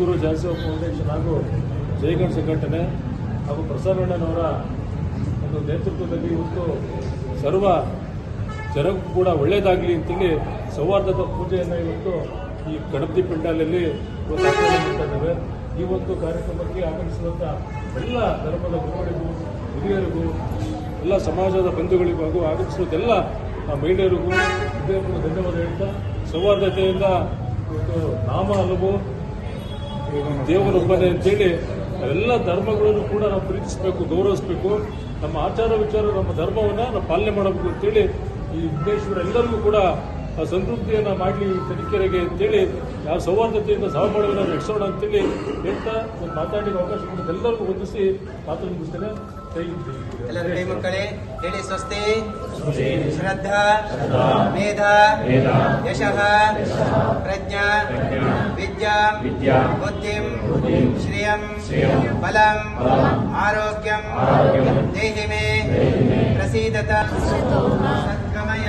ಜಗದ್ಗುರು ಜಾಸ್ತಿ ಫೌಂಡೇಶನ್ ಹಾಗೂ ಜೈಗಣ್ ಸಂಘಟನೆ ಹಾಗೂ ಪ್ರಸನ್ನಣ್ಣನವರ ಒಂದು ನೇತೃತ್ವದಲ್ಲಿ ಇವತ್ತು ಸರ್ವ ಜನಕ್ಕೂ ಕೂಡ ಒಳ್ಳೆಯದಾಗಲಿ ಅಂತೇಳಿ ಸೌಹಾರ್ದದ ಪೂಜೆಯನ್ನು ಇವತ್ತು ಈ ಗಣಪತಿ ಪೆಂಡಾಲಲ್ಲಿ ಇವತ್ತು ಈ ಒಂದು ಕಾರ್ಯಕ್ರಮಕ್ಕೆ ಆಗಮಿಸಿದಂಥ ಎಲ್ಲ ಧರ್ಮದ ಗುರುಗಳಿಗೂ, ಹಿರಿಯರಿಗೂ, ಎಲ್ಲ ಸಮಾಜದ ಬಂಧುಗಳಿಗೂ ಹಾಗೂ ಆ ಮಹಿಳೆಯರಿಗೂ ಹಿರಿಯರಿಗೂ ಧನ್ಯವಾದ ಹೇಳ್ತಾ ಸೌಹಾರ್ದತೆಯಿಂದ ಇವತ್ತು ನಾಮ ಹಲವು ದೇವರೊಬ್ಬನೇ ಅಂತೇಳಿ ಎಲ್ಲ ಧರ್ಮಗಳನ್ನು ಕೂಡ ನಾವು ಪ್ರೀತಿಸಬೇಕು, ಗೌರವಿಸಬೇಕು. ನಮ್ಮ ಆಚಾರ ವಿಚಾರ, ನಮ್ಮ ಧರ್ಮವನ್ನು ನಾವು ಪಾಲನೆ ಮಾಡಬೇಕು ಅಂತೇಳಿ ಈ ವಿಘ್ನೇಶ್ವರ ಎಲ್ಲರಿಗೂ ಕೂಡ ಸಮೃದ್ಧಿಯನ್ನು ಮಾಡಲಿ ತನಿಖೆರೆಗೆ ಅಂತೇಳಿ ಯಾವ ಸೌಹಾರ್ದತೆಯಿಂದ ಸಹಬಾಳ್ವೆಯನ್ನು ನಡೆಸೋಣ ಅಂತೇಳಿ ಹೇಳ್ತಾ ಒಂದು ಮಾತಾಡಲಿಕ್ಕೆ ಅವಕಾಶ ಕೊಟ್ಟು ಎಲ್ಲರಿಗೂ ಹೊಂದಿಸಿ ಮಾತು ಮುಗಿಸ್ತೇನೆ. ಎಲ್ಲರ ಕೈ ಮಕ್ಕಳೇ ಹೇಳಿ ಸ್ವಸ್ತಿ ಶ್ರದ್ಧಾ ಮೇಧ ಯಶಃ ಪ್ರಜ್ಞಾ ವಿದ್ಯಾ ಬುದ್ಧಿಂ ಶ್ರಿಯಂ ಬಲಂ ಆರೋಗ್ಯಂ ದೇಹಿ ಮೇ ಪ್ರಸೀದತ ಸದ್ಗಮಯ.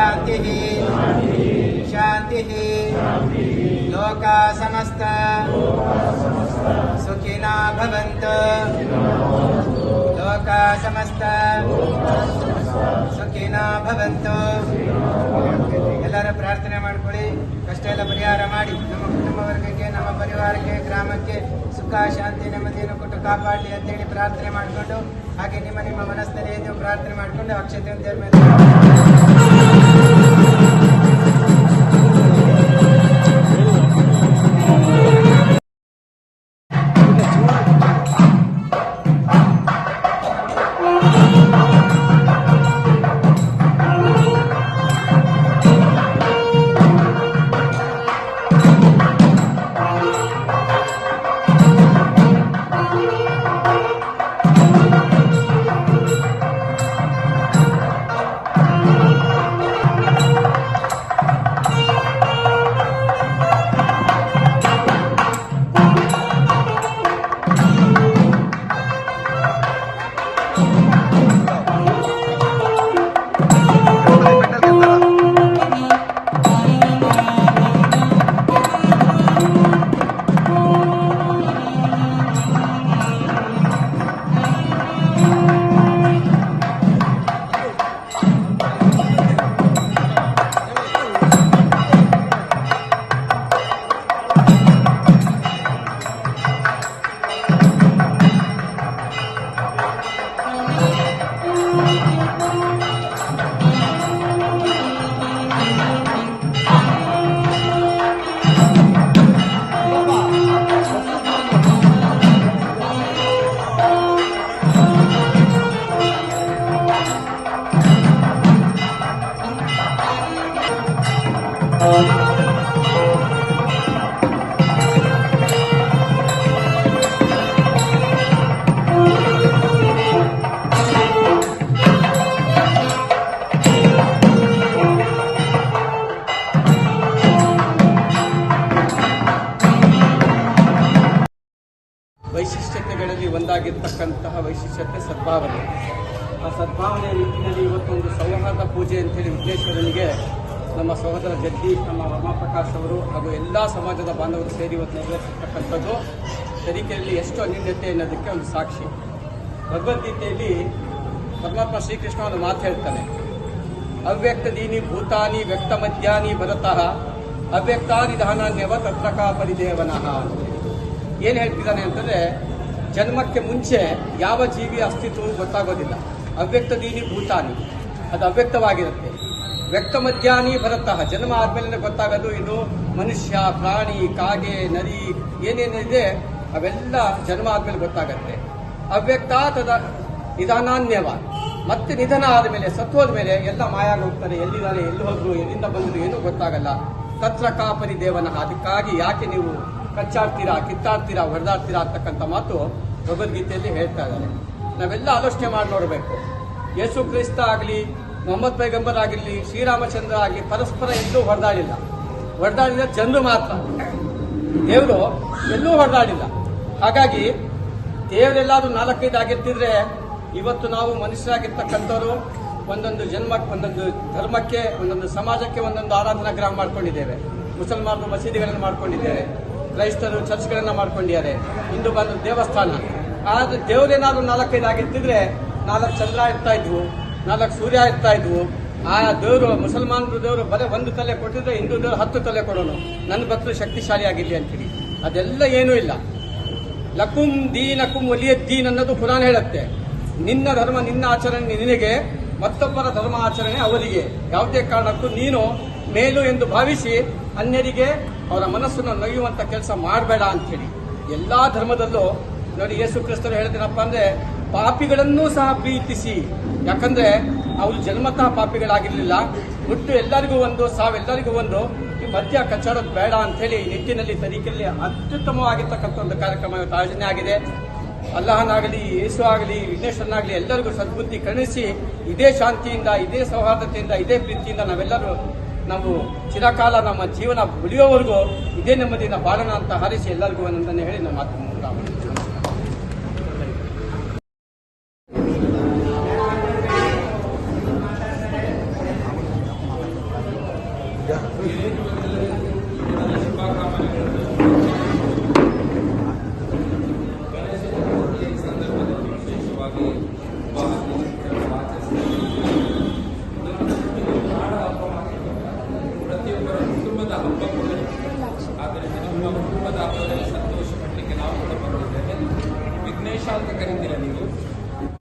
शान्तिः शान्तिः लोका समस्त सुखिना भवन्तु ಲೋಕ ಸಮಸ್ತ ಸುಖಿನ ಭವಂತು ಎಲ್ಲರ ಪ್ರಾರ್ಥನೆ ಮಾಡ್ಕೊಳ್ಳಿ ಕಷ್ಟ ಎಲ್ಲ ಪರಿಹಾರ ಮಾಡಿ ನಮ್ಮ ಕುಟುಂಬ ವರ್ಗಕ್ಕೆ ನಮ್ಮ ಪರಿವಾರಕ್ಕೆ ಗ್ರಾಮಕ್ಕೆ ಸುಖ ಶಾಂತಿ ನೆಮ್ಮದಿಯನ್ನು ಕೊಟ್ಟು ಕಾಪಾಡಲಿ ಅಂತೇಳಿ ಪ್ರಾರ್ಥನೆ ಮಾಡಿಕೊಂಡು ಹಾಗೆ ನಿಮ್ಮ ನಿಮ್ಮ ಮನಸ್ಸಿನಲ್ಲಿ ಎಂದು ಪ್ರಾರ್ಥನೆ ಮಾಡಿಕೊಂಡು ಅಕ್ಷತೆ ದೇವ್ರ ಮೇಲೆ ವೈಶಿಷ್ಟ್ಯತೆಗಳಲ್ಲಿ ಒಂದಾಗಿರ್ತಕ್ಕಂತಹ ವೈಶಿಷ್ಟ್ಯತೆ ಸದ್ಭಾವನೆ. ಆ ಸದ್ಭಾವನೆಯ ನಿಟ್ಟಿನಲ್ಲಿ ಇವತ್ತೊಂದು ಸೌಹಾರ್ದ ಪೂಜೆ ಅಂತೇಳಿ ವಿಘ್ನೇಶ್ವರನಿಗೆ ನಮ್ಮ ಸಹೋದರ ಜಗದೀಶ್ ನಮ್ಮ ರಮಾಪ್ರಕಾಶ್ ಅವರು ಹಾಗೂ ಎಲ್ಲ ಸಮಾಜದ ಬಾಂಧವರು ಸೇರಿ ಇವತ್ತು ನೆರವೇರಿಸಿರ್ತಕ್ಕಂಥದ್ದು ತನಿಖೆಯಲ್ಲಿ ಎಷ್ಟು ಅನ್ಯೂನ್ಯತೆ ಅನ್ನೋದಕ್ಕೆ ಒಂದು ಸಾಕ್ಷಿ. ಭಗವದ್ಗೀತೆಯಲ್ಲಿ ಪರಮಾತ್ಮ ಶ್ರೀಕೃಷ್ಣ ಒಂದು ಮಾತು ಹೇಳ್ತಾನೆ. ಅವ್ಯಕ್ತ ದೀನಿ ಭೂತಾನಿ ವ್ಯಕ್ತ ಮಧ್ಯಾನಿ ಭರತಃ ಅವ್ಯಕ್ತಾನಿಧಾನಾನ್ಯವ ತತ್ರಕಾ ಪರಿದೇವನಃ. ಏನು ಹೇಳ್ತಿದ್ದಾನೆ ಅಂತಂದರೆ, ಜನ್ಮಕ್ಕೆ ಮುಂಚೆ ಯಾವ ಜೀವಿಯ ಅಸ್ತಿತ್ವವೂ ಗೊತ್ತಾಗೋದಿಲ್ಲ. ಅವ್ಯಕ್ತ ದೀನಿ ಭೂತಾನಿ. ಅದು ಅವ್ಯಕ್ತವಾಗಿರುತ್ತೆ. ವ್ಯಕ್ತ ಮಧ್ಯಾಹ್ನಿ ಭರತಃ. ಜನ್ಮ ಆದ್ಮೇಲೆ ಗೊತ್ತಾಗೋದು ಇದು ಮನುಷ್ಯ, ಪ್ರಾಣಿ, ಕಾಗೆ ನದಿ ಏನೇನಿದೆ ಅವೆಲ್ಲ ಜನ್ಮ ಆದ್ಮೇಲೆ ಗೊತ್ತಾಗತ್ತೆ. ಅವ್ಯಕ್ತ ತದ ನಿಧಾನಾನ್ಯವ. ಮತ್ತೆ ನಿಧನ ಆದಮೇಲೆ, ಸತ್ತು ಹೋದ್ಮೇಲೆ ಎಲ್ಲ ಮಾಯಾಗ ಹೋಗ್ತಾರೆ ಎಲ್ಲಿದ್ದಾರೆ ಎಲ್ಲಿ ಹೋದ್ರು, ಎಲ್ಲಿಂದ ಬಂದ್ರು ಏನೂ ಗೊತ್ತಾಗಲ್ಲ. ತತ್ರ ಕಾಪರಿ ದೇವನ. ಅದಕ್ಕಾಗಿ ಯಾಕೆ ನೀವು ಕಚ್ಚಾಡ್ತೀರಾ, ಕಿತ್ತಾಡ್ತೀರಾ, ಹೊಡೆದಾಡ್ತೀರಾ ಅಂತಕ್ಕಂಥ ಮಾತು ಭಗವದ್ಗೀತೆಯಲ್ಲಿ ಹೇಳ್ತಾ ಇದ್ದಾರೆ. ನಾವೆಲ್ಲ ಆಲೋಚನೆ ಮಾಡಿ ನೋಡಬೇಕು. ಯೇಸು ಕ್ರಿಸ್ತ ಆಗಲಿ ಮೊಹಮ್ಮದ್ ಪೈಗಂಬರ್ ಆಗಿರಲಿ, ಶ್ರೀರಾಮಚಂದ್ರ ಆಗಲಿ ಪರಸ್ಪರ ಎಲ್ಲೂ ಹೊಡೆದಾಡಿಲ್ಲ. ಹೊಡೆದಾಡಿದ ಜನರು ಮಾತ್ರ. ದೇವರು ಎಲ್ಲೂ ಹೊಡೆದಾಡಿಲ್ಲ. ಹಾಗಾಗಿ ದೇವರೆಲ್ಲಾದ್ರೂ ನಾಲ್ಕೈದು ಆಗಿರ್ತಿದ್ರೆ ಇವತ್ತು ನಾವು ಮನುಷ್ಯರಾಗಿರ್ತಕ್ಕಂಥವ್ರು ಒಂದೊಂದು ಜನ್ಮಕ್ಕೆ ಒಂದೊಂದು ಧರ್ಮಕ್ಕೆ, ಒಂದೊಂದು ಸಮಾಜಕ್ಕೆ ಒಂದೊಂದು ಆರಾಧನಾ ಗ್ರಹ ಮಾಡ್ಕೊಂಡಿದ್ದೇವೆ. ಮುಸಲ್ಮಾನರು ಮಸೀದಿಗಳನ್ನು ಮಾಡ್ಕೊಂಡಿದ್ದಾರೆ. ಕ್ರೈಸ್ತರು ಚರ್ಚ್ಗಳನ್ನು ಮಾಡ್ಕೊಂಡಿದ್ದಾರೆ. ಹಿಂದೂ ಬಂದು ದೇವಸ್ಥಾನ. ಆದರೆ ದೇವರೇನಾದ್ರೂ ನಾಲ್ಕೈದು ಆಗಿರ್ತಿದ್ರೆ ನಾಲ್ಕು ಚಂದ್ರ ಇರ್ತಾ ಇದ್ವು. ನಾಲ್ಕು ಸೂರ್ಯ ಇರ್ತಾ ಇದ್ವು. ಆ ದೇವರು, ಮುಸಲ್ಮಾನರು ದೇವರು ಬರೀ ಒಂದು ತಲೆ ಕೊಟ್ಟಿದ್ರೆ ಹಿಂದೂ ದೇವರು ಹತ್ತು ತಲೆ ಕೊಡೋನು. ನನ್ನ ಭಕ್ತರು ಶಕ್ತಿಶಾಲಿ ಆಗಿರಲಿ ಅಂತೇಳಿ ಅದೆಲ್ಲ ಏನೂ ಇಲ್ಲ. ಲಕುಂ ದೀನಕುಂ ಒಲಿಯ ದೀನ್ ಅನ್ನೋದು ಪುರಾಣ ಹೇಳುತ್ತೆ. ನಿನ್ನ ಧರ್ಮ, ನಿನ್ನ ಆಚರಣೆ ನಿನಗೆ, ಮತ್ತೊಬ್ಬರ ಧರ್ಮ ಆಚರಣೆ ಅವರಿಗೆ. ಯಾವುದೇ ಕಾರಣಕ್ಕೂ ನೀನು ಮೇಲು ಎಂದು ಭಾವಿಸಿ ಅನ್ಯರಿಗೆ ಅವರ ಮನಸ್ಸನ್ನು ನೊಯ್ಯುವಂತ ಕೆಲಸ ಮಾಡಬೇಡ ಅಂತೇಳಿ ಎಲ್ಲಾ ಧರ್ಮದಲ್ಲೂ ನೋಡಿ ಯೇಸು ಕ್ರಿಸ್ತರು ಹೇಳಿದ್ರಪ್ಪ ಅಂದ್ರೆ ಪಾಪಿಗಳನ್ನೂ ಸಹ ಪ್ರೀತಿಸಿ. ಯಾಕಂದ್ರೆ ಅವರು ಜನ್ಮತಃ ಪಾಪಿಗಳಾಗಿರ್ಲಿಲ್ಲ. ಒಟ್ಟು ಎಲ್ಲರಿಗೂ ಒಂದು, ಸಾವೆಲ್ಲರಿಗೂ ಒಂದು. ಈ ಮಧ್ಯ ಕಚ್ಚಾಡೋದು ಬೇಡ ಅಂತ ಹೇಳಿ ಈ ನಿಟ್ಟಿನಲ್ಲಿ ತನಿಖೆಯಲ್ಲಿ ಅತ್ಯುತ್ತಮವಾಗಿರ್ತಕ್ಕಂಥ ಒಂದು ಕಾರ್ಯಕ್ರಮ ಇವತ್ತು ಆಯೋಜನೆ ಆಗಿದೆ. ಅಲ್ಲಹನಾಗಲಿ, ಯೇಸು ಆಗಲಿ, ವಿಘ್ನೇಶ್ವರನಾಗಲಿ ಎಲ್ಲರಿಗೂ ಸದ್ಬುದ್ಧಿ ಕರುಣಿಸಿ ಇದೇ ಶಾಂತಿಯಿಂದ, ಇದೇ ಸೌಹಾರ್ದತೆಯಿಂದ, ಇದೇ ಪ್ರೀತಿಯಿಂದ ನಾವೆಲ್ಲರೂ ನಾವು ಚಿರಕಾಲ ನಮ್ಮ ಜೀವನ ಉಳಿಯೋವರೆಗೂ ಇದೇ ನೆಮ್ಮದಿಯಿಂದ ಬಾಳೋಣ ಅಂತ ಹಾರಿಸಿ ಎಲ್ಲರಿಗೂ ಒಂದೊಂದನ್ನು ಹೇಳಿ ನಮ್ಮ ಮಾತು